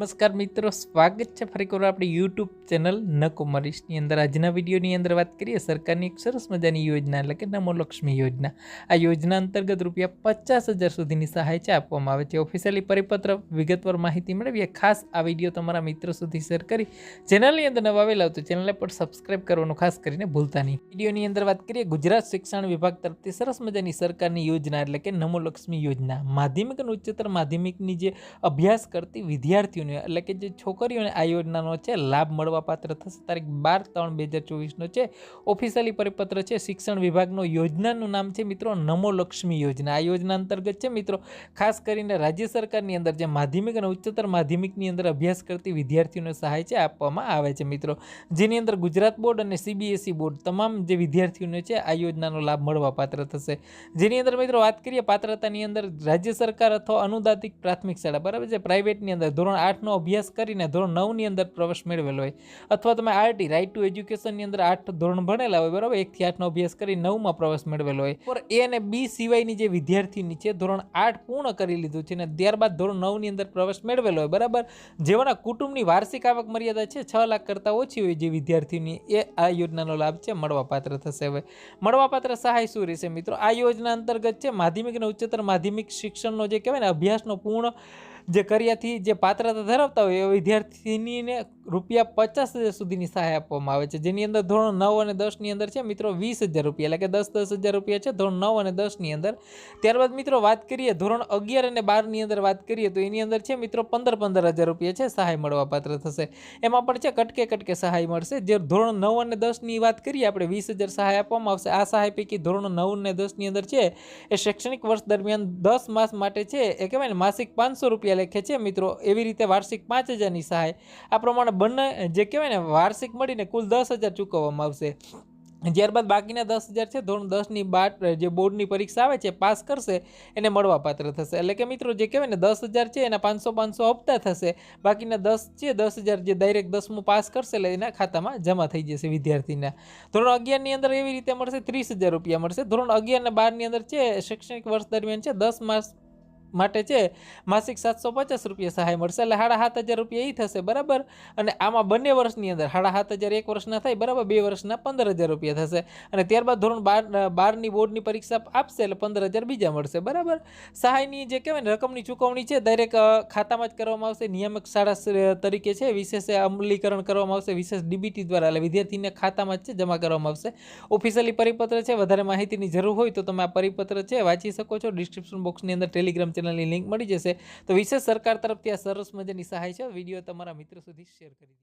નમસ્કાર મિત્રો, સ્વાગત છે ફરી એકવાર આપણી યુટ્યુબ ચેનલ નકુમરીશની અંદર. આજના વિડીયોની અંદર વાત કરીએ સરકારની એક સરસ મજાની યોજના, એટલે કે નમો લક્ષ્મી યોજના. આ યોજના અંતર્ગત રૂપિયા પચાસ હજાર સુધીની સહાય છે આપવામાં આવે છે. ઓફિશિયલી પરિપત્ર વિગતવાર માહિતી મેળવીએ. ખાસ આ વીડિયો તમારા મિત્રો સુધી શેર કરી ચેનલની અંદર નવા આવેલા તો ચેનલને પણ સબસ્ક્રાઇબ કરવાનું ખાસ કરીને ભૂલતા નહીં. વિડીયોની અંદર વાત કરીએ, ગુજરાત શિક્ષણ વિભાગ તરફથી સરસ મજાની સરકારની યોજના, એટલે કે નમો લક્ષ્મી યોજના. માધ્યમિક અને ઉચ્ચતર માધ્યમિકની જે અભ્યાસ કરતી વિદ્યાર્થીઓને એટલે કે જે છોકરીઓને આ યોજનાનો છે, લાભ મળવા પાત્ર થશે. તારીખ બાર ત્રણ બે હજાર ચોવીસનો છે, ઓફિશિયલી પરિપત્ર છે, શિક્ષણ વિભાગનો યોજનાનું નામ છે, મિત્રો, નમો લક્ષ્મી યોજના. આ યોજના અંતર્ગત છે, મિત્રો, ખાસ કરીને રાજ્ય સરકારની અંદર જે માધ્યમિક અને ઉચ્ચતર માધ્યમિકની અંદર અભ્યાસ કરતી વિદ્યાર્થીઓને સહાય છે, આપવામાં આવે છે, મિત્રો. જેની અંદર ગુજરાત બોર્ડ અને સીબીએસઈ બોર્ડ તમામ જે વિદ્યાર્થીઓને છે, આ યોજનાનો લાભ મળવા પાત્ર થશે. જેની અંદર, મિત્રો, વાત કરીએ પાત્રતાની અંદર, રાજ્ય સરકાર અથવા અનુદાતિક પ્રાથમિક શાળા, બરાબર છે? પ્રાઇવેટની અંદર ધોરણ આઠનો અભ્યાસ કરીને ધોરણ નવની અંદર પ્રવેશ મેળવેલો હોય. અથવા તમે આરટી રાઇટ ટુ એજ્યુકેશનની અંદર આઠ ધોરણ ભણેલા હોય, બરાબર? એકથી આઠનો અભ્યાસ કરી નવમાં પ્રવેશ મેળવેલો હોય. પર એ અને બી સિવાયની જે વિદ્યાર્થીની છે, ધોરણ આઠ પૂર્ણ કરી લીધું છે અને ત્યારબાદ ધોરણ નવની અંદર પ્રવેશ મેળવેલો હોય, બરાબર? જેઓના કુટુંબની વાર્ષિક આવક મર્યાદા છે, છ લાખ કરતાં ઓછી હોય, જે વિદ્યાર્થીની એ આ યોજનાનો લાભ છે, મળવાપાત્ર થશે હવે. મળવાપાત્ર સહાય શું રહેશે મિત્રો? આ યોજના અંતર્ગત છે, માધ્યમિક અને ઉચ્ચતર માધ્યમિક શિક્ષણનો જે કહેવાય ને, અભ્યાસનો પૂર્ણ જે કર્યાથી જે પાત્રતા ધરાવતા હોય એ વિદ્યાર્થીનીને રૂપિયા પચાસ હજાર સુધીની સહાય આપવામાં આવે છે. જેની અંદર ધોરણ નવ અને દસની અંદર છે મિત્રો વીસ હજાર રૂપિયા. એટલે કે દસ દસ હજાર રૂપિયા છે ધોરણ નવ અને દસની અંદર. ત્યારબાદ મિત્રો વાત કરીએ ધોરણ અગિયાર અને બારની અંદર વાત કરીએ તો એની અંદર છે મિત્રો પંદર પંદર હજાર રૂપિયા છે સહાય મળવા પાત્ર થશે. એમાં પણ છે કટકે કટકે સહાય મળશે. જે ધોરણ નવ અને દસની વાત કરીએ આપણે વીસ હજાર સહાય આપવામાં આવશે. આ સહાય પૈકી ધોરણ નવ અને દસની અંદર છે એ શૈક્ષણિક વર્ષ દરમિયાન દસ માસ માટે છે એ કહેવાય ને માસિક પાંચસો રૂપિયા લેખે છે મિત્રો. એવી રીતે વાર્ષિક પાંચ હજારની સહાય. આ પ્રમાણે બંને, જે કહેવાય ને, વાર્ષિક મળીને કુલ દસ હજાર ચૂકવવામાં આવશે. ત્યારબાદ બાકીના દસ હજાર છે, ધોરણ દસની બાર, જે બોર્ડની પરીક્ષા આવે છે, પાસ કરશે, એને મળવાપાત્ર થશે. એટલે કે મિત્રો, જે કહેવાય ને, દસ હજાર છે, એના પાંચસો પાંચસો હપ્તા થશે. બાકીના દસ છે, દસ હજાર જે ડાયરેક્ટ દસમું પાસ કરશે, એટલે એના ખાતામાં જમા થઈ જશે વિદ્યાર્થીના. ધોરણ અગિયારની અંદર એવી રીતે મળશે, ત્રીસ હજાર રૂપિયા મળશે. ધોરણ અગિયાર અને બારની અંદર છે, શૈક્ષણિક વર્ષ દરમિયાન છે, દસ માસ માટે છે માસિક સાતસો પચાસ રૂપિયા સહાય મળશે. એટલે સાડા સાત હજાર રૂપિયા એ થશે, બરાબર? અને આમાં બંને વર્ષની અંદર સાડા સાત હજાર એક વર્ષના થાય, બરાબર? બે વર્ષના પંદર હજાર રૂપિયા થશે. અને ત્યારબાદ ધોરણ બાર, બારની બોર્ડની પરીક્ષા આપશે, એટલે પંદર હજાર બીજા મળશે, બરાબર? સહાયની જે કહેવાય ને, રકમની ચૂકવણી છે, દરેક ખાતામાં જ કરવામાં આવશે. નિયામક શાળા તરીકે છે, વિશેષ અમલીકરણ કરવામાં આવશે. વિશેષ ડીબીટી દ્વારા, એટલે વિદ્યાર્થીને ખાતામાં જ છે, જમા કરવામાં આવશે. ઓફિશિયલી પરિપત્ર છે, વધારે માહિતીની જરૂર હોય તો તમે આ પરિપત્ર છે, વાંચી શકો છો. ડિસ્ક્રિપ્શન બોક્સની અંદર ટેલિગ્રામ ચેનલની લિંક મળી જશે. તો વિશેષ સરકાર તરફથી આ સરસ મજાની સહાય છે. વીડિયો તમારા મિત્રો સુધી શેર કરી